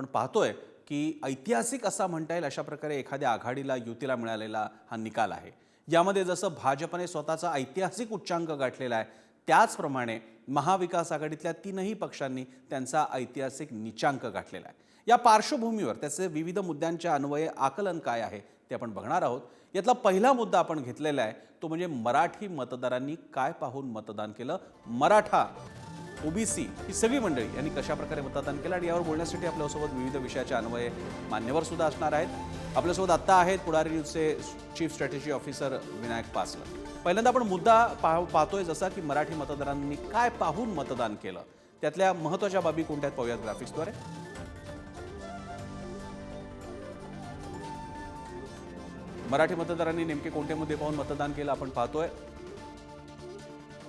आपण पाहतोय की ऐतिहासिक असा म्हणता येईल अशा प्रकारे एखाद्या आघाडीला युतीला मिळालेला हा निकाल आहे. यामध्ये जसं भाजपने स्वतःचा ऐतिहासिक उच्चांक गाठलेला आहे त्याचप्रमाणे महाविकास आघाडीतल्या तीनही पक्षांनी त्यांचा ऐतिहासिक निचांक गाठलेला आहे. या पार्श्वभूमीवर त्याचे विविध मुद्द्यांच्या अन्वये आकलन काय आहे ते आपण बघणार आहोत. यातला पहिला मुद्दा आपण घेतलेला आहे तो म्हणजे मराठी मतदारांनी काय पाहून मतदान केलं? मराठा ओबीसी ही सगळी मंडळी यांनी कशाप्रकारे मतदान केलं आणि यावर बोलण्यासाठी आपल्यासोबत विविध विषयाच्या अन्वय मान्यवर सुद्धा असणार आहेत. आपल्यासोबत आत्ता आहेत पुढारी न्यूजचे चीफ स्ट्रॅटेजी ऑफिसर विनायक पासलं पहिल्यांदा आपण मुद्दा पाह पाहतोय जसा की मराठी मतदारांनी काय पाहून मतदान केलं? त्यातल्या महत्त्वाच्या बाबी कोणत्या आहेत पाहूयात ग्राफिक्सद्वारे. मराठी मतदारांनी नेमके कोणते मुद्दे पाहून मतदान केलं आपण पाहतोय.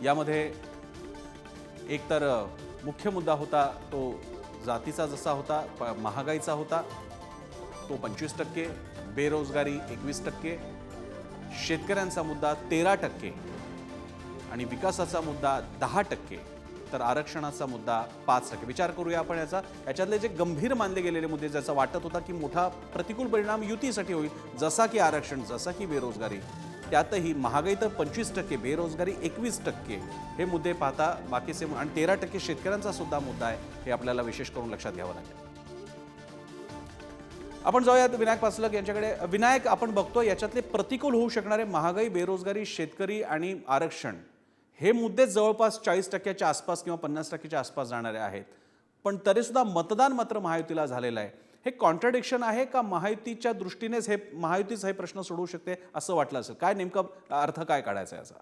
यामध्ये एकतर मुख्य मुद्दा होता तो जातीचा जसा होता प- महागाईचा होता तो पंचवीस टक्के बेरोजगारी एकवीस टक्के शेतकऱ्यांचा मुद्दा तेरा टक्के आणि विकासाचा मुद्दा दहा टक्के तर आरक्षणाचा मुद्दा पाच टक्के. विचार करूया आपण याचा. याच्यातले जे गंभीर मानले गेलेले मुद्दे ज्याचा वाटत होता की मोठा प्रतिकूल परिणाम युतीसाठी होईल जसा की आरक्षण जसा की बेरोजगारी त्यातही महागाई तर पंचवीस टक्के बेरोजगारी एकवीस टक्के हे मुद्दे पाहता बाकीचे आणि तेरा टक्के शेतकऱ्यांचा सुद्धा मुद्दा आहे हे आपल्याला विशेष करून लक्षात घ्यावं लागेल. आपण जाऊयात विनायक पासलक यांच्याकडे. विनायक आपण बघतो याच्यातले प्रतिकूल होऊ शकणारे महागाई बेरोजगारी शेतकरी आणि आरक्षण हे मुद्दे जवळपास चाळीस टक्क्याच्या आसपास किंवा पन्नास टक्क्याच्या आसपास जाणारे आहेत. पण तरीसुद्धा मतदान मात्र महायुतीला झालेलं आहे. हे कॉन्ट्रडिक्शन आहे का महायुतीच्या दृष्टीनेच हे महायुतीच हे प्रश्न सोडवू शकते असं वाटलं असेल? काय नेमकं अर्थ काय काढायचा आहे याचा?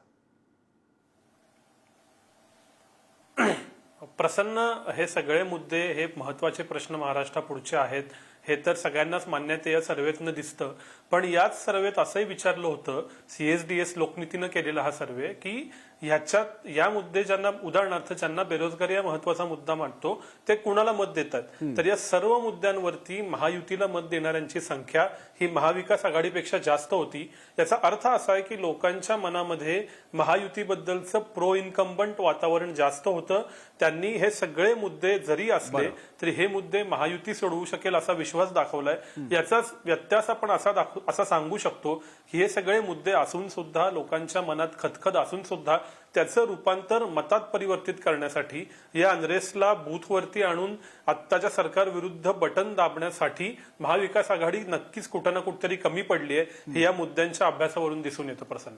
प्रसन्न हे सगळे मुद्दे हे महत्त्वाचे प्रश्न महाराष्ट्रापुढचे आहेत. हे तर सगळ्यांनाच मान्यते या सर्वेतनं दिसतं. पण याच सर्वेत असंही विचारलं होतं सीएसडीएस लोकनीतीनं केलेला हा सर्वे की ह्याच्यात या मुद्दे ज्यांना उदाहरणार्थ ज्यांना बेरोजगारी हा महत्त्वाचा मुद्दा मांडतो ते कुणाला मत देतात? तर या सर्व मुद्द्यांवरती महायुतीला मत देणाऱ्यांची संख्या ही महाविकास आघाडीपेक्षा जास्त होती. याचा अर्थ असा आहे की लोकांच्या मनामध्ये महायुतीबद्दलचं प्रो इन्कम्बंट वातावरण जास्त होतं. त्यांनी हे सगळे मुद्दे जरी असले तरी हे मुद्दे महायुती सोडवू शकेल असा विश्वास दाखवलाय. याचाच व्यत्यास आपण असा दाखव असा सांगू शकतो की हे सगळे मुद्दे असून सुद्धा लोकांच्या मनात खतखत असून सुद्धा त्याचं रूपांतर मतात परिवर्तित करण्यासाठी या अनरेसला बूथवरती आणून आत्ताच्या सरकार विरुद्ध बटन दाबण्यासाठी महाविकास आघाडी नक्कीच कुठं ना कुठतरी कमी पडली आहे हे या मुद्द्यांच्या अभ्यासावरून दिसून येतं प्रसन्न.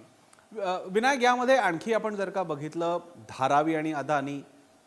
विनायक यामध्ये आणखी आपण जर का बघितलं धारावी आणि अदानी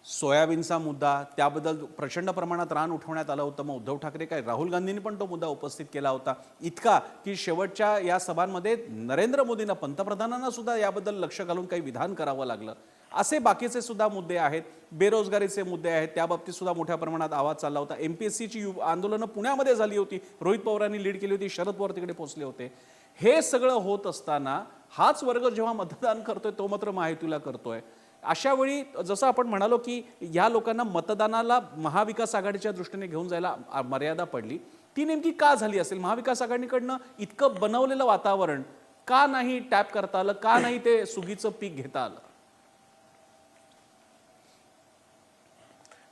सोयाबीनचा मुद्दा त्याबद्दल प्रचंड प्रमाणात रान उठवण्यात आलं होतं. मग उद्धव ठाकरे काय राहुल गांधींनी पण तो मुद्दा उपस्थित केला होता. इतका की शेवटच्या या सभांमध्ये नरेंद्र मोदींना पंतप्रधानांना सुद्धा याबद्दल लक्ष घालून काही विधान करावं लागलं. असे बाकीचे सुद्धा मुद्दे आहेत. बेरोजगारीचे मुद्दे आहेत. त्या बाबतीत सुद्धा मोठ्या प्रमाणात आवाज चालला होता. एम पी एस सीची यु आंदोलनं पुण्यामध्ये झाली होती. रोहित पवारांनी लीड केली होती. शरद पवार तिकडे पोहोचले होते. हे सगळं होत असताना हाच वर्ग जेव्हा मतदान करतोय तो मात्र माहितीला करतोय. अशा वेळी जसं आपण म्हणालो की ह्या लोकांना मतदानाला महाविकास आघाडीच्या दृष्टीने घेऊन जायला मर्यादा पडली. ती नेमकी का झाली असेल? महाविकास आघाडीकडनं इतकं बनवलेलं वातावरण का नाही टॅप करता आलं? का नाही ते सुगीचं पीक घेता आलं?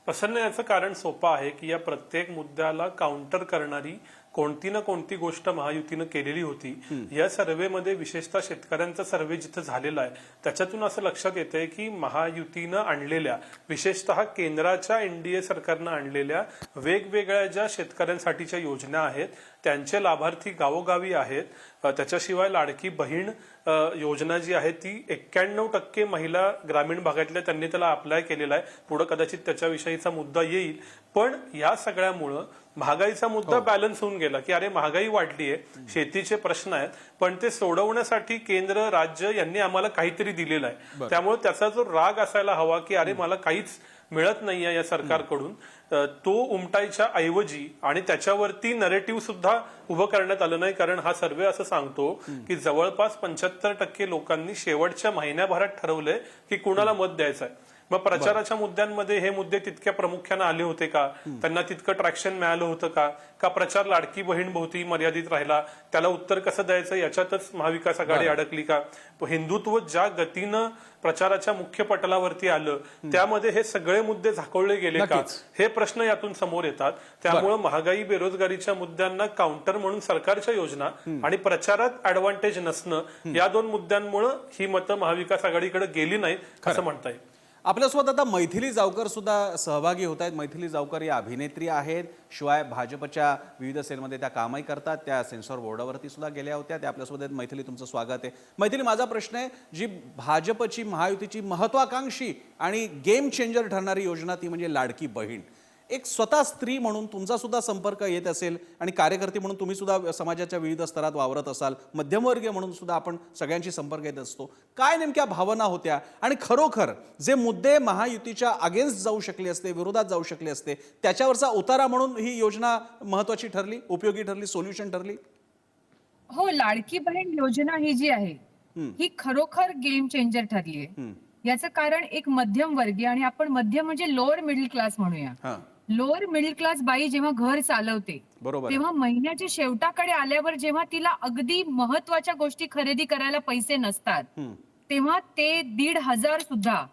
प्रसन्न याचं कारण सोपं आहे की या प्रत्येक मुद्द्याला काउंटर करणारी कोणती ना कोणती गोष्ट महायुतीनं केलेली होती. या सर्व्हेमध्ये विशेषतः शेतकऱ्यांचा सर्व्हे जिथं झालेला आहे त्याच्यातून असं लक्षात येतंय की महायुतीनं आणलेल्या विशेषतः केंद्राच्या एनडीए सरकारनं आणलेल्या वेगवेगळ्या ज्या शेतकऱ्यांसाठीच्या योजना आहेत त्यांचे लाभार्थी गावोगावी आहेत. त्याच्याशिवाय लाडकी बहीण योजना जी आहे ती एक्क्याण्णव टक्के महिला ग्रामीण भागातल्या त्यांनी त्याला अप्लाय केलेला आहे. पुढे कदाचित त्याच्याविषयीचा मुद्दा येईल. पण या सगळ्यामुळं महागाईचा मुद्दा बॅलन्स होऊन गेला की अरे महागाई वाढली आहे. शेतीचे प्रश्न आहेत. पण ते सोडवण्यासाठी केंद्र राज्य यांनी आम्हाला काहीतरी दिलेलं आहे. त्यामुळे त्याचा जो राग असायला हवा की अरे मला काहीच मिळत नाहीये या सरकारकडून. तो उमटायच्या ऐवजी आणि त्याच्यावरती नरेटिव्ह सुद्धा उभं करण्यात आलं नाही. कारण हा सर्वे असं सांगतो की जवळपास पंच्याहत्तर टक्के लोकांनी शेवटच्या महिन्याभरात ठरवलंय की कुणाला मत द्यायचं आहे मग प्रचाराच्या मुद्द्यांमध्ये हे मुद्दे तितक्या प्रामुख्याने आले होते का? त्यांना तितकं ट्रॅक्शन मिळालं होतं का? का प्रचार लाडकी बहीण भोवती मर्यादित राहिला? त्याला उत्तर कसं द्यायचं? याच्यातच महाविकास आघाडी अडकली का? हिंदुत्व ज्या गतीनं प्रचाराच्या मुख्य पटलावरती आलं त्यामध्ये हे सगळे मुद्दे झाकवले गेले का. हे प्रश्न यातून समोर येतात. त्यामुळे महागाई बेरोजगारीच्या मुद्द्यांना काउंटर म्हणून सरकारच्या योजना आणि प्रचारात ऍडव्हान्टेज नसणं या दोन मुद्द्यांमुळे ही मतं महाविकास आघाडीकडे गेली नाहीत असं म्हणता येईल. आपल्यासोबत आता मैथिली जावकर सुद्धा सहभागी होत आहेत. मैथिली जावकर या अभिनेत्री आहेत. शिवाय भाजपच्या विविध सेलमध्ये त्या कामही करतात. त्या सेन्सॉर बोर्डावरती सुद्धा गेल्या होत्या. त्या आपल्यासोबत आहेत. मैथिली तुमचं स्वागत आहे. मैथिली माझा प्रश्न आहे जी भाजपची महायुतीची महत्वाकांक्षी आणि गेम चेंजर ठरणारी योजना ती म्हणजे लाडकी बहीण. एक स्वतः स्त्री म्हणून तुमचा सुद्धा संपर्क येत असेल आणि कार्यकर्ते म्हणून तुम्ही सुद्धा समाजाच्या विविध स्तरात वावरत असाल मध्यमवर्गीय म्हणून सुद्धा आपण सगळ्यांशी संपर्क येत असतो. काय नेमक्या भावना होत्या आणि खरोखर जे मुद्दे महायुतीच्या अगेन्स्ट जाऊ शकले असते विरोधात जाऊ शकले असते त्याच्यावरचा उतारा म्हणून ही योजना महत्वाची ठरली उपयोगी ठरली सोल्युशन ठरली? हो लाडकी बहीण योजना ही जी आहे ही खरोखर गेम चेंजर ठरली आहे. याचं कारण एक मध्यम वर्गीय आणि आपण मध्यम म्हणजे लोअर मिडल क्लास म्हणूया. लोअर मिडल क्लास बाई जेव्हा घर चालवते बरोबर आहे. तेव्हा महिन्याच्या शेवटाकडे आल्यावर जेव्हा तिला अगदी महत्त्वाच्या गोष्टी खरेदी करायला पैसे नसतात हम्म. तेव्हा ते दीड हजार सुद्धा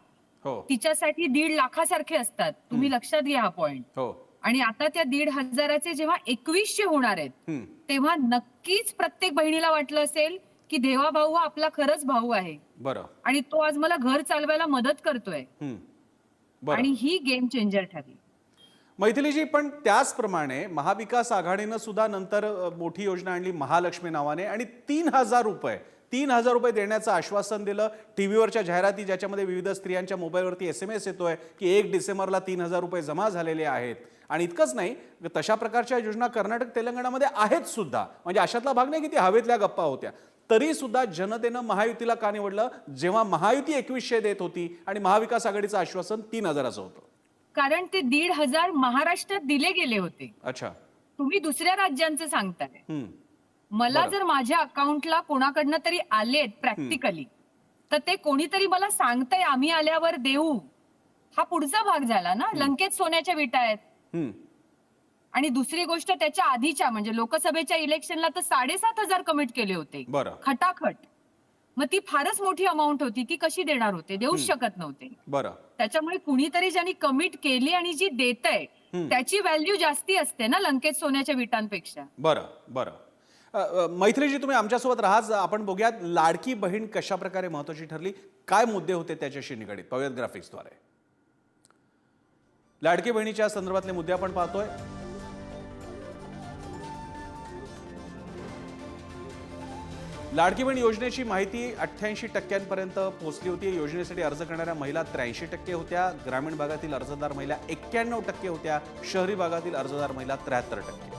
हो. तिच्यासाठी दीड लाखासारखे असतात. तुम्ही लक्षात घ्या हा पॉइंट हो. आणि आता त्या दीड हजाराचे जेव्हा एकवीसशे होणार आहेत हम्म. तेव्हा नक्कीच प्रत्येक बहिणीला वाटलं असेल की देवा भाऊ हा आपला खरंच भाऊ आहे. बरं. आणि तो आज मला घर चालवायला मदत करतोय. हम्म. बरं. आणि ही गेम चेंजर ठरली. मैथिलीजी पण त्याचप्रमाणे महाविकास आघाडीनं सुद्धा नंतर मोठी योजना आणली महालक्ष्मी नावाने आणि तीन हजार रुपये तीन हजार रुपये देण्याचं आश्वासन दिलं. टीव्हीवरच्या जाहिराती ज्याच्यामध्ये विविध स्त्रियांच्या मोबाईलवरती एस एम एस येतोय की एक डिसेंबरला तीन हजार रुपये जमा झालेले आहेत. आणि इतकंच नाही तशा प्रकारच्या योजना कर्नाटक तेलंगणामध्ये आहेत सुद्धा. म्हणजे अशातला भाग नाही की ती हवेतल्या गप्पा होत्या. तरी सुद्धा जनतेनं महायुतीला का निवडलं? जेव्हा महायुती एकवीसशे देत होती आणि महाविकास आघाडीचं आश्वासन तीन हजाराचं होतं. कारण ते दीड हजार महाराष्ट्रात दिले गेले होते. अच्छा. तुम्ही दुसऱ्या राज्यांचं सांगताय. हम्म. मला बरं. जर माझ्या अकाउंटला कोणाकडनं तरी आलेत प्रॅक्टिकली तर ते कोणीतरी मला सांगतंय आम्ही आल्यावर देऊ. हा पुढचा भाग झाला ना? लंकेत सोन्याच्या विटा आहेत. हम्म. आणि दुसरी गोष्ट त्याच्या आधीच्या म्हणजे लोकसभेच्या इलेक्शनला तर साडेसात हजार कमिट केले होते. बरं. खटाखट. मग ती फारच मोठी अमाऊंट होती ती कशी देणार होते? देऊच शकत नव्हते. बरं. त्याच्यामुळे कुणीतरी ज्यांनी कमिट केली आणि जी देत आहे त्याची व्हॅल्यू जास्ती असते ना लंकेत सोन्याच्या विटांपेक्षा. बरं बरं. मैत्रीजी तुम्ही आमच्यासोबत राहाच आपण बघूयात लाडकी बहीण कशा प्रकारे महत्वाची ठरली काय मुद्दे होते त्याच्याशी निगडीत पवेत ग्राफिक्सद्वारे लाडकी बहिणीच्या संदर्भातले मुद्दे आपण पाहतोय. लाडकी बहीण योजनेची माहिती अठ्ठ्याऐंशी टक्क्यांपर्यंत पोहोचली होती. योजनेसाठी अर्ज करणाऱ्या महिला त्र्याऐंशी टक्के होत्या. ग्रामीण भागातील अर्जदार महिला एक्क्याण्णव टक्के होत्या. शहरी भागातील अर्जदार महिला त्र्याहत्तर टक्के.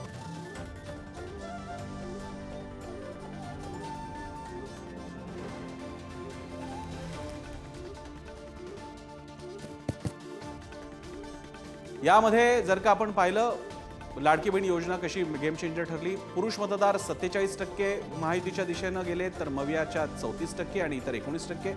यामध्ये जर का आपण पाहिलं लाडकी बहीण योजना कशी गेम चेंजर ठरली? पुरुष मतदार सत्तेचाळीस टक्के माहितीच्या दिशेनं गेले तर मवियाच्या चौतीस टक्के आणि इतर एकोणीस टक्के.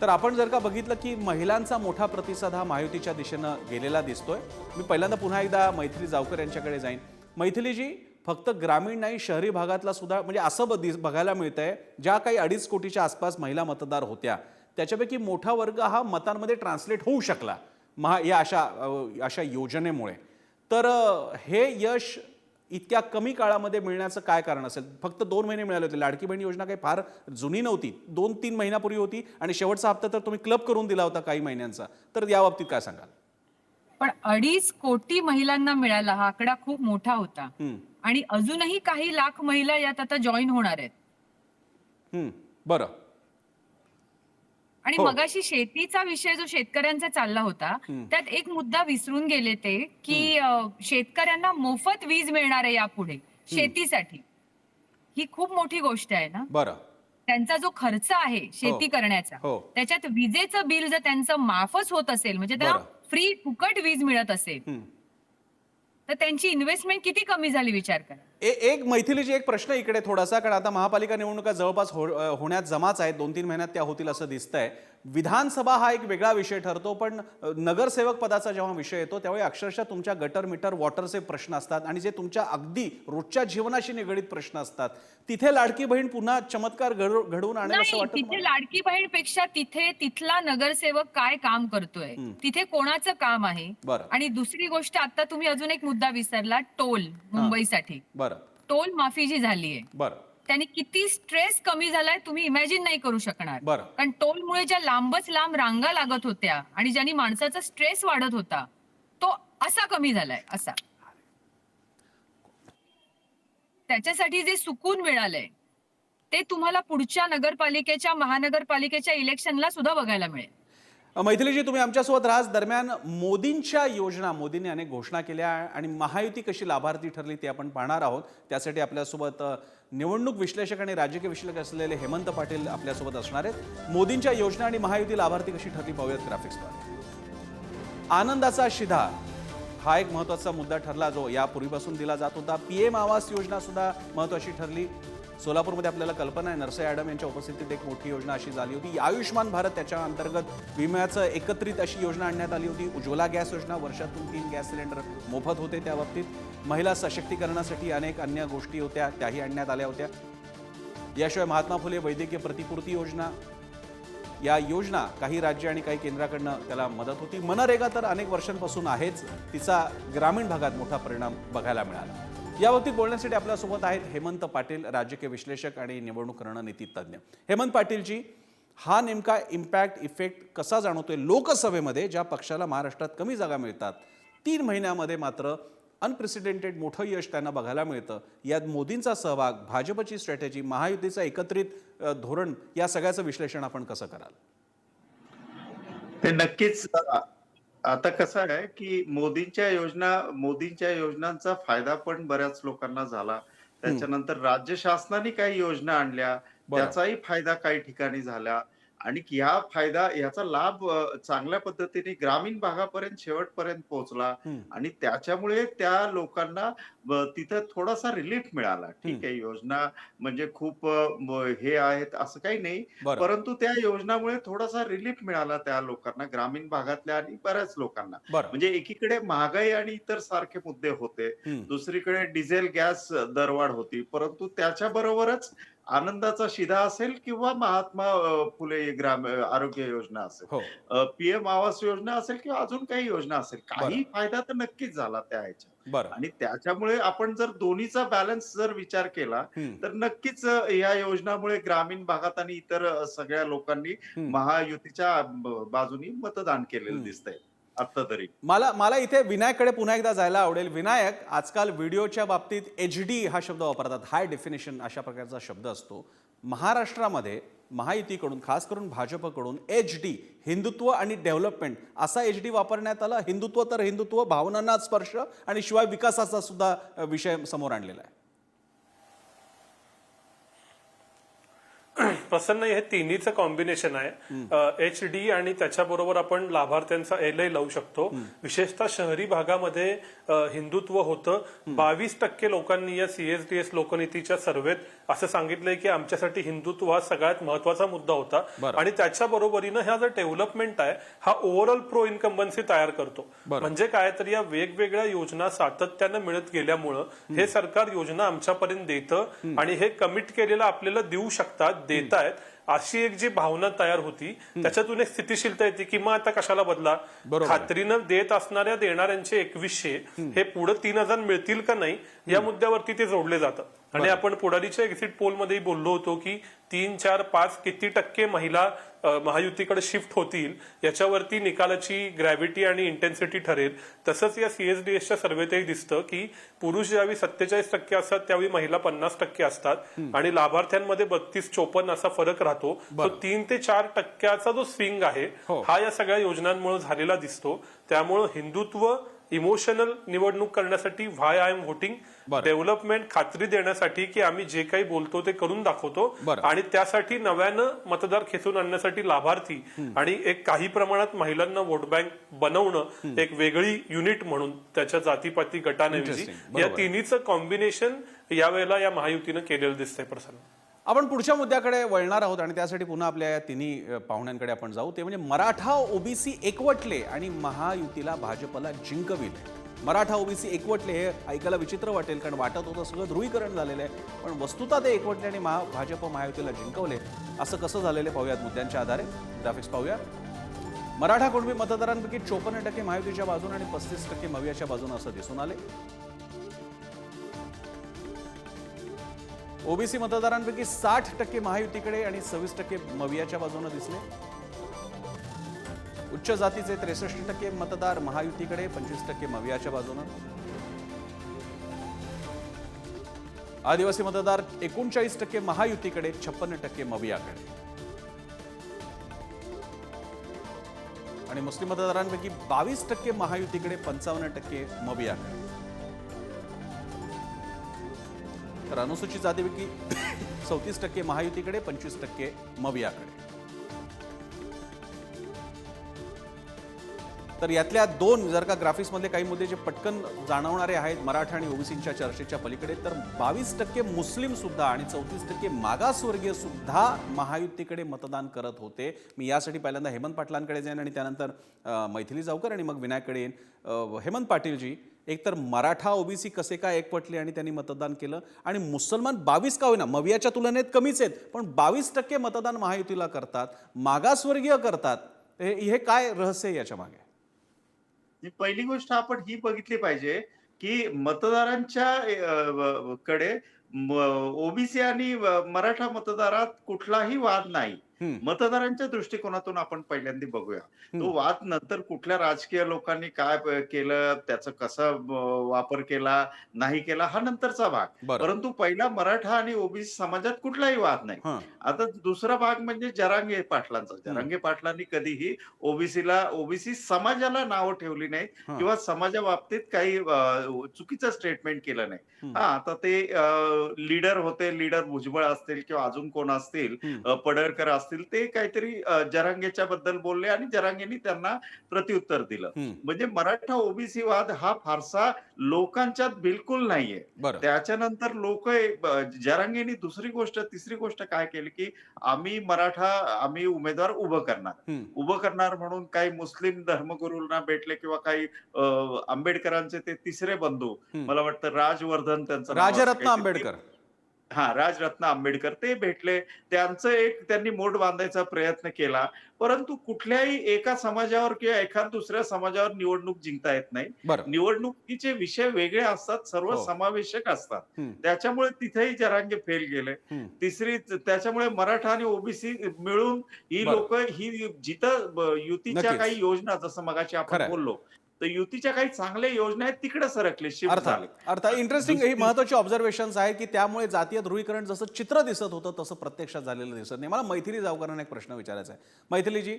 तर आपण जर का बघितलं की महिलांचा मोठा प्रतिसाद हा महायुतीच्या दिशेनं गेलेला दिसतोय. मी पहिल्यांदा पुन्हा एकदा मैथिली जावकर यांच्याकडे जाईन. मैथिलीजी फक्त ग्रामीण नाही शहरी भागातला सुद्धा म्हणजे असं ब- दिस- बघायला मिळतंय ज्या काही अडीच कोटीच्या आसपास महिला मतदार होत्या त्याच्यापैकी मोठा वर्ग हा मतांमध्ये ट्रान्सलेट होऊ शकला महा या अशा अशा योजनेमुळे. तर हे यश इतक्या कमी काळामध्ये मिळण्याचं काय कारण असेल? फक्त दोन महिने मिळाले होते. लाडकी बहीण योजना काही फार जुनी नव्हती. दोन तीन महिन्यापूर्वी होती आणि शेवटचा हप्ता तर तुम्ही क्लब करून दिला होता काही महिन्यांचा. तर या बाबतीत काय सांगाल? पण अडीच कोटी महिलांना मिळाला हा आकडा खूप मोठा होता. आणि अजूनही काही लाख महिला यात आता जॉईन होणार आहेत बरं आणि हो. मगाशी शेतीचा विषय जो शेतकऱ्यांचा चालला होता त्यात एक मुद्दा विसरून गेले ते की शेतकऱ्यांना मोफत वीज मिळणार आहे यापुढे शेतीसाठी ही खूप मोठी गोष्ट आहे ना बरं त्यांचा जो खर्च आहे शेती हो. करण्याचा हो. त्याच्यात विजेचं बिल जर त्यांचं माफच होत असेल म्हणजे त्यांना. फ्री फुकट वीज मिळत असेल. तर त्यांची इन्व्हेस्टमेंट किती कमी झाली विचार करा. ए- एक मैथिलीची एक प्रश्न इकडे थोडासा कारण आता महापालिका निवडणुका जवळपास हो होण्यात जमाच आहेत. दोन तीन महिन्यात त्या होतील असं दिसतंय. विधानसभा हा एक वेगळा विषय ठरतो पण नगरसेवक पदाचा जेव्हा विषय येतो त्यावेळी अक्षरशः तुमच्या गटर मीटर वॉटरचे प्रश्न असतात आणि जे तुमच्या अगदी रोजच्या जीवनाशी निगडीत प्रश्न असतात. तिथे लाडकी बहीण पुन्हा चमत्कार घडव- घडवून आणेल असं वाटतं तिथे? लाडकी बहीणपेक्षा तिथे तिथला नगरसेवक काय काम करतोय? तिथे कोणाचं काम आहे? बरं. आणि दुसरी गोष्ट आता तुम्ही अजून एक मुद्दा विसरला टोल मुंबईसाठी. बरं. टोल माफी जी झालीय. बरं. त्याने किती स्ट्रेस कमी झालाय तुम्ही इमॅजिन नाही करू शकणार. बरं. कारण टोलमुळे ज्या लांबच लांब रांगा लागत होत्या आणि ज्यांनी माणसाचा स्ट्रेस वाढत होता तो असा कमी झालाय असा. त्याच्यासाठी जे सुकून मिळालंय ते तुम्हाला पुढच्या नगरपालिकेच्या महानगरपालिकेच्या इलेक्शनला सुद्धा बघायला मिळेल. मैथिलीजी तुम्ही आमच्यासोबत राहा. दरम्यान मोदींच्या योजना मोदींनी अनेक घोषणा केल्या आणि महायुती कशी लाभार्थी ठरली ते आपण पाहणार आहोत. त्यासाठी आपल्यासोबत अ, निवडणूक विश्लेषक आणि राजकीय विश्लेषक असलेले हेमंत पाटील आपल्यासोबत असणार आहेत. मोदींच्या योजना आणि महायुती लाभार्थी कशी ठरली पाहूयात ग्राफिक्सवर आनंदाचा शिधा हा एक महत्त्वाचा मुद्दा ठरला जो यापूर्वीपासून दिला जात होता. पी एम आवास योजना सुद्धा महत्वाची ठरली. सोलापूरमध्ये आपल्याला कल्पना आहे. नरसय ॲडम यांच्या उपस्थितीत एक मोठी योजना अशी झाली होती. आयुष्यमान भारत त्याच्या अंतर्गत विम्याचं एकत्रित अशी योजना आणण्यात आली होती. उज्ज्वला गॅस योजना वर्षातून तीन गॅस सिलेंडर मोफत होते त्या बाबतीत. महिला सशक्तीकरणासाठी अनेक अन्य गोष्टी होत्या त्याही आणण्यात आल्या होत्या. याशिवाय महात्मा फुले वैद्यकीय प्रतिपूर्ती योजना. या योजना काही राज्य आणि काही केंद्राकडनं त्याला मदत होती. मनरेगा तर अनेक वर्षांपासून आहेच. तिचा ग्रामीण भागात मोठा परिणाम बघायला मिळाला. याबाबतीत बोलण्यासाठी आपल्यासोबत आहेत हेमंत पाटील राजकीय विश्लेषक आणि निवडणूक रणनीती तज्ज्ञ. हेमंत पाटीलजी हा नेमका इम्पॅक्ट इफेक्ट कसा जाणवतोय लोकसभेमध्ये ज्या पक्षाला महाराष्ट्रात कमी जागा मिळतात? तीन महिन्यामध्ये मात्र अनप्रेसिडेंटेड मोठं यश त्यांना बघायला मिळतं. यात मोदींचा सहभाग भाजपची स्ट्रॅटेजी महायुतीचं एकत्रित धोरण या सगळ्याचं विश्लेषण आपण कसं कराल? ते नक्कीच आता कसं आहे की मोदींच्या योजना मोदींच्या योजनांचा फायदा पण बऱ्याच लोकांना झाला. त्याच्यानंतर राज्य शासनाने काही योजना आणल्या. त्याचाही फायदा काही ठिकाणी झाला. आणि ह्या फायदा ह्याचा लाभ चांगल्या पद्धतीने ग्रामीण भागापर्यंत शेवटपर्यंत पोहोचला. आणि त्याच्यामुळे त्या लोकांना तिथं थोडासा रिलीफ मिळाला. ठीक. आहे योजना म्हणजे खूप हे आहेत असं काही नाही. परंतु त्या योजनामुळे थोडासा रिलीफ मिळाला त्या लोकांना ग्रामीण भागातल्या आणि बऱ्याच लोकांना. म्हणजे एकीकडे महागाई आणि इतर सारखे मुद्दे होते. दुसरीकडे डिझेल गॅस दरवाढ होती. परंतु त्याच्या बरोबरच आनंदाचा शिधा असेल किंवा महात्मा फुले ग्राम आरोग्य योजना असेल हो पीएम आवास योजना असेल किंवा अजून काही योजना असेल काही फायदा तर नक्कीच झाला त्या ह्याच्या बरं आणि त्याच्यामुळे आपण जर दोन्हीचा बॅलन्स जर विचार केला. तर नक्कीच या योजनामुळे ग्रामीण भागात आणि इतर सगळ्या लोकांनी. महायुतीच्या बाजूनी मतदान केलेलं. दिसतंय आता तरी. मला मला इथे विनायककडे पुन्हा एकदा जायला आवडेल. विनायक आजकाल व्हिडिओच्या बाबतीत एच डी हा शब्द वापरतात. हाय डेफिनेशन अशा प्रकारचा शब्द असतो. महाराष्ट्रामध्ये महायुतीकडून खास करून भाजपकडून एच डी हिंदुत्व आणि डेव्हलपमेंट असा एच डी वापरण्यात आला. हिंदुत्व तर हिंदुत्व भावनांना स्पर्श आणि शिवाय विकासाचा सुद्धा विषय समोर आणलेला आहे. प्रसन्न हे तिन्हीचं कॉम्बिनेशन आहे. एच डी आणि त्याच्याबरोबर आपण लाभार्थ्यांचा एल लावू शकतो. विशेषतः शहरी भागामध्ये हिंदुत्व होतं. बावीस टक्के लोकांनी या सीएसडीएस लोकनीतीच्या सर्वेत असं सांगितलंय की आमच्यासाठी हिंदुत्व हा सगळ्यात महत्त्वाचा मुद्दा होता. आणि त्याच्या बरोबरीनं हा जो डेव्हलपमेंट आहे हा ओव्हरऑल प्रो इन्कम्बन्सी तयार करतो. म्हणजे काय तर या वेगवेगळ्या योजना सातत्यानं मिळत गेल्यामुळं हे सरकार योजना आमच्यापर्यंत देतं आणि हे कमिट केलेलं आपल्याला देऊ शकतात देतायत अशी एक जी भावना तयार होती त्याच्यातून एक स्थितीशीलता येते की मग आता कशाला बदला. खात्रीनं देत असणाऱ्या देणाऱ्यांचे एकवीसशे हे पुढे तीन हजार मिळतील का नाही या मुद्द्यावरती ते जोडले जातं. आणि आपण पुढारीच्या एक्झिट पोलमध्ये बोललो होतो की तीन चार पाच किती टक्के महिला महायुतीकडे शिफ्ट होतील याच्यावरती निकालाची ग्रॅव्हिटी आणि इंटेन्सिटी ठरेल. तसंच या सीएसडीएसच्या सर्वेतही दिसतं की पुरुष ज्यावेळी सत्तेचाळीस टक्के असतात त्यावेळी महिला पन्नास टक्के असतात. आणि लाभार्थ्यांमध्ये बत्तीस चोपन्न असा फरक राहतो. तो तीन ते चार टक्क्याचा जो स्विंग आहे हो. हा या सगळ्या योजनांमुळे झालेला दिसतो. त्यामुळं हिंदुत्व इमोशनल निवडणूक करण्यासाठी why I am voting. Development खात्री देण्यासाठी की आम्ही जे काही बोलतो ते करून दाखवतो. आणि त्यासाठी नव्यानं मतदार खेचून आणण्यासाठी लाभार्थी आणि एक काही प्रमाणात महिलांना वोट बँक बनवणं एक वेगळी युनिट म्हणून त्याच्या जातीपाती Interesting. या. तिन्हीचं कॉम्बिनेशन यावेळेला या महायुतीनं केलेलं दिसतंय प्रसन्न आपण पुढच्या मुद्द्याकडे वळणार आहोत आणि त्यासाठी पुन्हा आपल्या या तिन्ही पाहुण्यांकडे आपण जाऊ. ते म्हणजे मराठा ओबीसी एकवटले आणि महायुतीला भाजपला जिंकविले. मराठा ओबीसी एकवटले हे ऐकायला विचित्र वाटेल कारण वाटत होतं सगळं ध्रुवीकरण झालेलं आहे. पण वस्तुता ते एकवटले आणि महा भाजप महायुतीला जिंकवले. असं कसं झालेलं आहे पाहूयात मुद्द्यांच्या आधारे. ग्राफिक्स पाहूया. मराठा कुणबी मतदारांपैकी चोपन्न टक्के महायुतीच्या बाजूने आणि पस्तीस टक्के मवियाच्या बाजूने असं दिसून आले ओबीसी मतदारांपैकी साठ टक्के महायुतीकडे आणि सव्वीस टक्के मवियाच्या बाजूने दिसले. उच्च जातीचे त्रेसष्ट टक्के मतदार महायुतीकडे पंचवीस टक्के मवियाच्या बाजूने. आदिवासी मतदार एकोणचाळीस टक्के महायुतीकडे छप्पन्न टक्के मवियाकडे. आणि मुस्लिम मतदारांपैकी बावीस टक्के महायुतीकडे पंचावन्न टक्के मवियाकडे. तर अनुसूचित जातीपैकी चौतीस टक्के महायुतीकडे पंचवीस टक्के मवियाकडे. तर यातल्या दोन जर का ग्राफिक्समधले काही मुद्दे जे पटकन जाणवणारे आहेत मराठा आणि ओबीसींच्या चर्चेच्या पलीकडे तर बावीस टक्के मुस्लिम सुद्धा आणि चौतीस टक्के मागासवर्गीय सुद्धा महायुतीकडे मतदान करत होते. मी यासाठी पहिल्यांदा हेमंत पाटलांकडे जाईन आणि त्यानंतर मैथिली जावकर आणि मग विनायककडे येईन. हेमंत पाटीलजी एकतर मराठा ओबीसी कसे काय एकवटले आणि त्यांनी मतदान केलं? आणि मुसलमान बावीस का होईना? मवियाच्या तुलनेत कमीच आहेत. पण बावीस टक्के मतदान महायुतीला करतात मागासवर्गीय करतात. हे हे काय रहस्य आहे याच्या मागे? पहिली गोष्ट आपण ही बघितली पाहिजे की मतदारांच्या कडे ओबीसी आणि मराठा मतदारात कुठलाही वाद नाही. मतदारांच्या दृष्टिकोनातून आपण पहिल्यांदा बघूया. तो. वाद नंतर कुठल्या राजकीय लोकांनी काय केलं त्याचा कसा वापर केला नाही केला हा नंतरचा भाग. परंतु पहिला मराठा आणि ओबीसी समाजात कुठलाही वाद नाही. हां. आता दुसरा भाग म्हणजे जरांगे पाटलांचा. जरांगे पाटलांनी कधीही ओबीसीला ओबीसी समाजाला नावं ठेवली नाहीत. किंवा समाजा बाबतीत काही चुकीचं स्टेटमेंट केलं नाही. हा आता ते लीडर होते लीडर भुजबळ असतील किंवा अजून कोण असतील पडळकर असतील ते काहीतरी जरांगेच्या बद्दल बोलले आणि जरांगेनी त्यांना प्रत्युत्तर दिलं. म्हणजे मराठा ओबीसी वाद हा फारसा लोकांच्यात बिलकुल नाहीये त्याच्यानंतर लोक जरांगेनी दुसरी गोष्ट तिसरी गोष्ट काय केली की आम्ही मराठा आम्ही उमेदवार उभं करणार. उभं करणार म्हणून काही मुस्लिम धर्मगुरूंना भेटले किंवा काही आंबेडकरांचे ते तिसरे बंधू. मला वाटतं राजवर्धन त्यांचं राजरत्न. आंबेडकर हा राजरत्न आंबेडकर ते भेटले त्यांचं एक त्यांनी मोठ बांधायचा प्रयत्न केला परंतु कुठल्याही एका समाजावर किंवा एखाद दुसऱ्या समाजावर निवडणूक जिंकता येत नाही निवडणुकीचे विषय वेगळे असतात सर्व हो. समावेशक असतात हम्म. त्याच्यामुळे तिथेही जरांगे फेल गेले. तिसरी त्याच्यामुळे मराठा आणि ओबीसी मिळून ही. लोक ही जिथं युतीच्या. काही योजना जसं मगाशी आपण. बोललो तर युतीच्या काही चांगल्या योजना आहेत तिकडे सरकले अर्थात इंटरेस्टिंग ही महत्वाची ऑब्झर्वेशन आहे की त्यामुळे जातीय ध्रुवीकरण जसं चित्र दिसत होतं तसं प्रत्यक्षात झालेलं दिसत नाही. मला मैथिली जावकरांना एक प्रश्न विचारायचा आहे. मैथिलीजी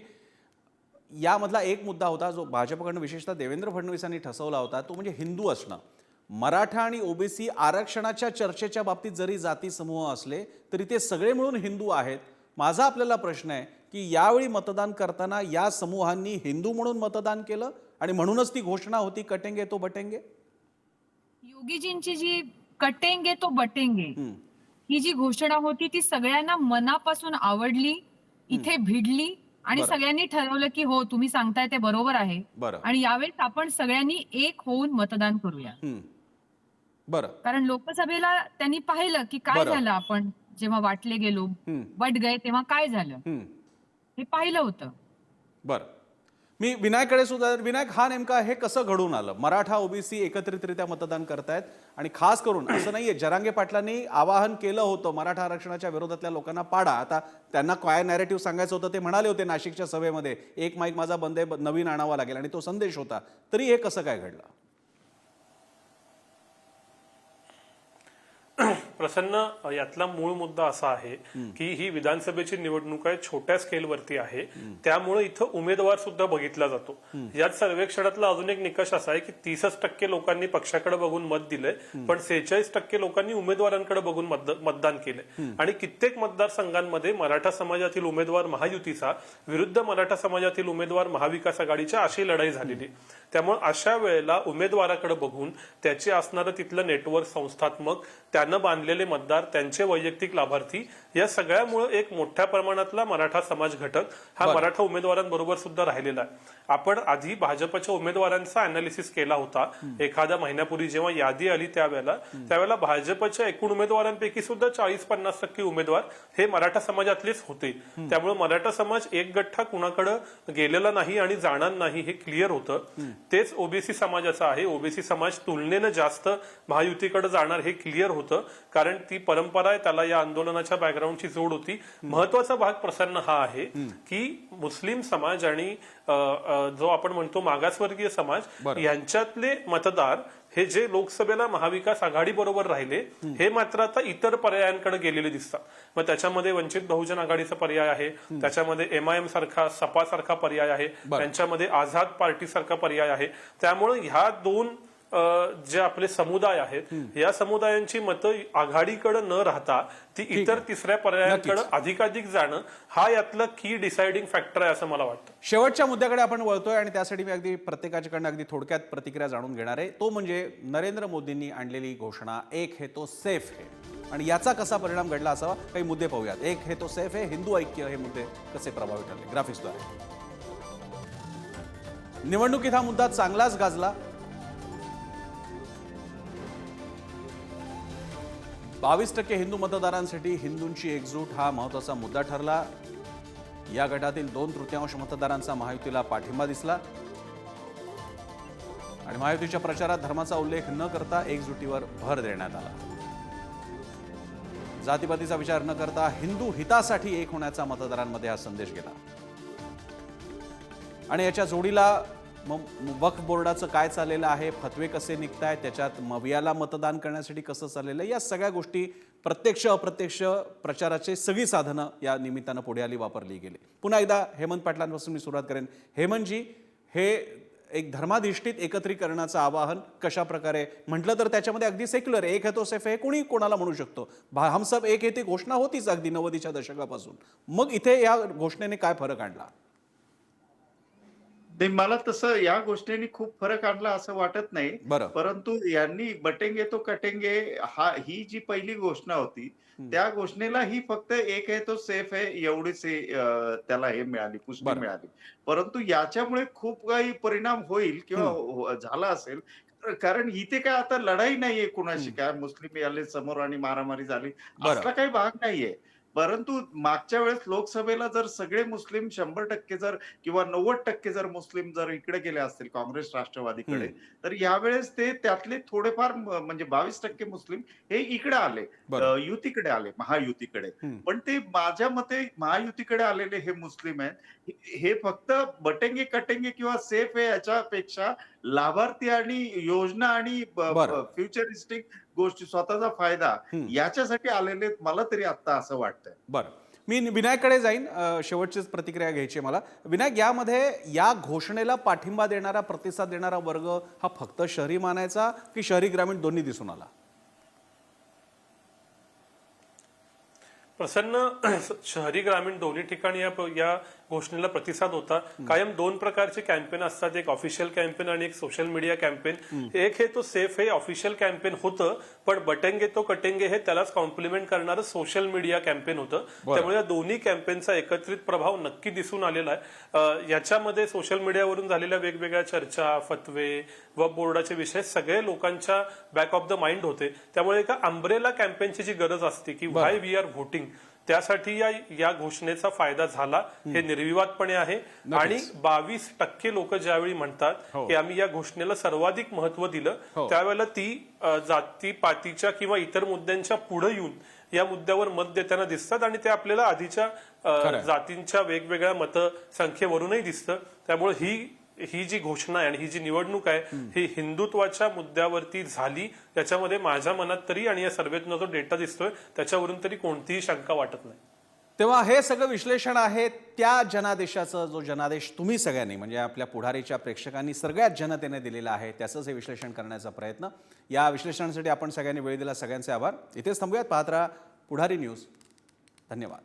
यामधला एक मुद्दा होता जो भाजपकडनं विशेषतः देवेंद्र फडणवीसांनी ठसवला होता तो म्हणजे हिंदू असणं. मराठा आणि ओबीसी आरक्षणाच्या चर्चेच्या बाबतीत जरी जाती समूह असले तरी ते सगळे मिळून हिंदू आहेत. माझा आपल्याला प्रश्न आहे की यावेळी मतदान करताना या समूहांनी हिंदू म्हणून मतदान केलं आणि म्हणूनच ती घोषणा होती कटेंगे तो बटेंगे योगीजींची जी कटेंगे तो बटेंगे. ही जी घोषणा होती ती सगळ्यांना मनापासून आवडली इथे भिडली आणि. सगळ्यांनी ठरवलं की हो तुम्ही सांगताय ते बरोबर आहे बरं आणि यावेळेस आपण सगळ्यांनी एक होऊन मतदान करूया. बरं कारण लोकसभेला त्यांनी पाहिलं की काय. झालं आपण जेव्हा वाटले गेलो. बट गए तेव्हा काय झालं. हे पाहिलं होतं बरं मी विनायककडे सुद्धा विनायक हा नेमका हे कसं घडून आलं? मराठा ओबीसी एकत्रितरित्या मतदान करतायत आणि खास करून असं नाहीये जरांगे पाटलांनी आवाहन केलं होतं मराठा आरक्षणाच्या विरोधातल्या लोकांना पाडा आता त्यांना काय नॅरेटिव्ह सांगायचं होतं ते म्हणाले होते नाशिकच्या सभेमध्ये एक माईक माझा बंद नवीन आणावा लागेल आणि तो संदेश होता. तरी हे कसं काय घडलं? प्रसन्न यातला मूळ मुद्दा असा आहे की ही विधानसभेची निवडणूक आहे छोट्या स्केलवरती आहे. त्यामुळे इथं उमेदवार सुद्धा बघितला जातो. यात सर्वेक्षणातला अजून एक निकष असा आहे की तीसच टक्के लोकांनी पक्षाकडे बघून मत दिलंय पण सेहेचाळीस टक्के लोकांनी उमेदवारांकडे बघून मतद- मतदान केलंय आणि कित्येक मतदारसंघांमध्ये मराठा समाजातील उमेदवार महायुतीचा विरुद्ध मराठा समाजातील उमेदवार महाविकास आघाडीच्या अशी लढाई झालेली. त्यामुळे अशा वेळेला उमेदवाराकडे बघून त्याचे असणारं तिथलं नेटवर्क संस्थात्मक त्यानं बांधलेले मतदार त्यांचे वैयक्तिक लाभार्थी या सगळ्यामुळे एक मोठ्या प्रमाणातला मराठा समाज घटक हा मराठा उमेदवारांबरोबर सुद्धा राहिलेला आहे. आपण आधी भाजपच्या उमेदवारांचा अनालिसिस केला होता. एखाद्या महिन्यापूर्वी जेव्हा यादी आली त्यावेळेला त्यावेळेला भाजपच्या एकूण उमेदवारांपैकी सुद्धा चाळीस पन्नास टक्के उमेदवार हे मराठा समाजातलेच होते. त्यामुळे मराठा समाज एक गठ्ठा कुणाकडे गेलेला नाही आणि जाणार नाही हे क्लिअर होतं. तेच ओबीसी समाजाचं आहे. ओबीसी समाज तुलनेनं जास्त महायुतीकडे जाणार हे क्लिअर होतं. कारण ती परंपरा आहे त्याला या आंदोलनाच्या बॅकग्राऊंडची जोड होती. महत्त्वाचा भाग प्रसन्न हा आहे की मुस्लिम समाज आणि जो आपण म्हणतो मागासवर्गीय समाज यांच्यातले मतदार हे जे लोकसभेला महाविकास आघाडी बरोबर राहिले हे मात्र आता इतर पर्यायांकडे गेलेले दिसतात. मग त्याच्यामध्ये वंचित बहुजन आघाडीचा पर्याय आहे. त्याच्यामध्ये एमआयएम सारखा सपा सारखा पर्याय आहे. त्यांच्यामध्ये आझाद पार्टी सारखा पर्याय आहे. त्यामुळे ह्या दोन जे आपले समुदाय आहेत या समुदायांची मतं आघाडीकडे न राहता ती इतर तिसऱ्या पर्यायांकडे अधिकाधिक जाणं हा यातलं की डिसाइडिंग फॅक्टर आहे असं मला वाटतं. शेवटच्या मुद्द्याकडे आपण वळतोय आणि त्यासाठी मी अगदी प्रत्येकाच्याकडनं अगदी थोडक्यात प्रतिक्रिया जाणून घेणार आहे. तो म्हणजे नरेंद्र मोदींनी आणलेली घोषणा एक हे तो सेफ है. आणि याचा कसा परिणाम घडला असावा काही मुद्दे पाहूयात. एक हे तो सेफ आहे हिंदू ऐक्य हे मुद्दे कसे प्रभावी ठरले? ग्राफिक्सद्वारे निवडणुकीत हा मुद्दा चांगलाच गाजला. बावीस टक्के हिंदू मतदारांसाठी हिंदूंची एकजूट हा महत्त्वाचा मुद्दा ठरला. या गटातील दोन तृतीयांश मतदारांचा महायुतीला पाठिंबा दिसला. आणि महायुतीच्या प्रचारात धर्माचा उल्लेख न करता एकजुटीवर भर देण्यात आला. जातीपातीचा विचार न करता हिंदू हितासाठी एक होण्याचा मतदारांमध्ये हा संदेश गेला. आणि याच्या जोडीला मग वक्फ बोर्डाचं काय चाललेलं आहे? फतवे कसे निघतायत? त्याच्यात मवियाला मतदान करण्यासाठी कसं चाललेलं आहे? या सगळ्या गोष्टी प्रत्यक्ष अप्रत्यक्ष प्रचाराचे सगळी साधनं या निमित्तानं पुढे आली वापरली गेली. पुन्हा एकदा हेमंत पाटलांपासून मी सुरुवात करेन. हेमंतजी हे एक धर्माधिष्ठित एकत्रीकरणाचं आवाहन कशा प्रकारे म्हटलं तर त्याच्यामध्ये अगदी सेक्युलर एक है तो सेफ हे कोणी कोणाला म्हणू शकतो. भा- हमसब एक हे ती घोषणा होतीच अगदी नव्वदीच्या दशकापासून. मग इथे या घोषणेने काय फरक आणला? नाही मला तसं या गोष्टींनी खूप फरक आणला असं वाटत नाही. बरं. परंतु यांनी बटेंगे तो कटेंगे हा ही जी पहिली घोषणा होती त्या घोषणेला ही फक्त एक आहे तो सेफ आहे एवढीच त्याला हे मिळाली पुष्टी. मिळाली. परंतु याच्यामुळे खूप काही परिणाम होईल किंवा हो- झाला असेल कारण इथे काय आता लढाई नाहीये कुणाशी काय मुस्लिम आले समोर आणि मारामारी झाली. असला काही भाग नाहीये. परंतु मागच्या वेळेस लोकसभेला जर सगळे मुस्लिम शंभर टक्के जर किंवा नव्वद टक्के जर मुस्लिम जर इकडे गेले असतील काँग्रेस राष्ट्रवादीकडे तर यावेळेस ते त्यातले थोडेफार म्हणजे बावीस टक्के मुस्लिम हे इकडे आले युतीकडे आले महायुतीकडे. पण ते माझ्या मते महायुतीकडे आलेले हे मुस्लिम आहेत हे- फक्त बटेंगे कटेंगे किंवा सेफ आहे याच्यापेक्षा लाभार्थी आणि योजना आणि. फ्युचरिस्टिक गोष्टी स्वतःचा फायदा. याच्यासाठी आलेले मला तरी आता असं वाटतंय. बरं. मी विनायककडे जाईन शेवटचीच प्रतिक्रिया घ्यायची मला. विनायक यामध्ये या घोषणेला पाठिंबा देणारा प्रतिसाद देणारा वर्ग हा फक्त शहरी मानायचा की शहरी ग्रामीण दोन्ही दिसून आला? प्रसन्न शहरी ग्रामीण दोन्ही ठिकाणी या या घोषणेला प्रतिसाद होता. कायम दोन प्रकारचे कॅम्पेन असतात. एक ऑफिशियल कॅम्पेन आणि एक सोशल मीडिया कॅम्पेन. एक हे तो सेफ हे ऑफिशियल कॅम्पेन होतं पण बटेंगे तो कटेंगे हे त्यालाच कॉम्प्लिमेंट करणारं सोशल मीडिया कॅम्पेन होतं. त्यामुळे या दोन्ही कॅम्पेनचा एकत्रित प्रभाव नक्की दिसून आलेला आहे. याच्यामध्ये सोशल मीडियावरून झालेल्या वेगवेगळ्या चर्चा फतवे व बोर्डाचे विषय सगळे लोकांच्या बॅक ऑफ द माइंड होते. त्यामुळे एका अंब्रेला कॅम्पेनची जी गरज असते की वाय वी आर व्होटिंग त्यासाठी या या घोषणेचा फायदा झाला हे निर्विवादपणे आहे आणि बावीस टक्के लोक ज्यावेळी म्हणतात हो. की आम्ही या घोषणेला सर्वाधिक महत्त्व दिलं हो. त्यावेळेला ती जाती पातीच्या किंवा इतर मुद्द्यांच्या पुढे येऊन या मुद्द्यावर मत देताना दिसतात आणि ते आपल्याला आधीच्या. जातींच्या वेगवेगळ्या मतसंख्येवरूनही दिसतं त्यामुळे ही ही जी घोषणा आहे आणि ही जी निवडणूक आहे ही हिंदुत्वाच्या मुद्द्यावरती झाली याच्यामध्ये माझ्या मनात तरी आणि या सर्वेतनं जो डेटा दिसतोय त्याच्यावरून तरी कोणतीही शंका वाटत नाही. तेव्हा हे सगळं विश्लेषण आहे त्या जनादेशाचं जो जनादेश तुम्ही सगळ्यांनी म्हणजे आपल्या पुढारीच्या प्रेक्षकांनी सगळ्याच जनतेने दिलेला आहे त्याचंच हे विश्लेषण करण्याचा प्रयत्न. या विश्लेषणासाठी आपण सगळ्यांनी वेळ दिला सगळ्यांचे आभार. इथेच थांबूयात पाहत राहा पुढारी न्यूज. धन्यवाद.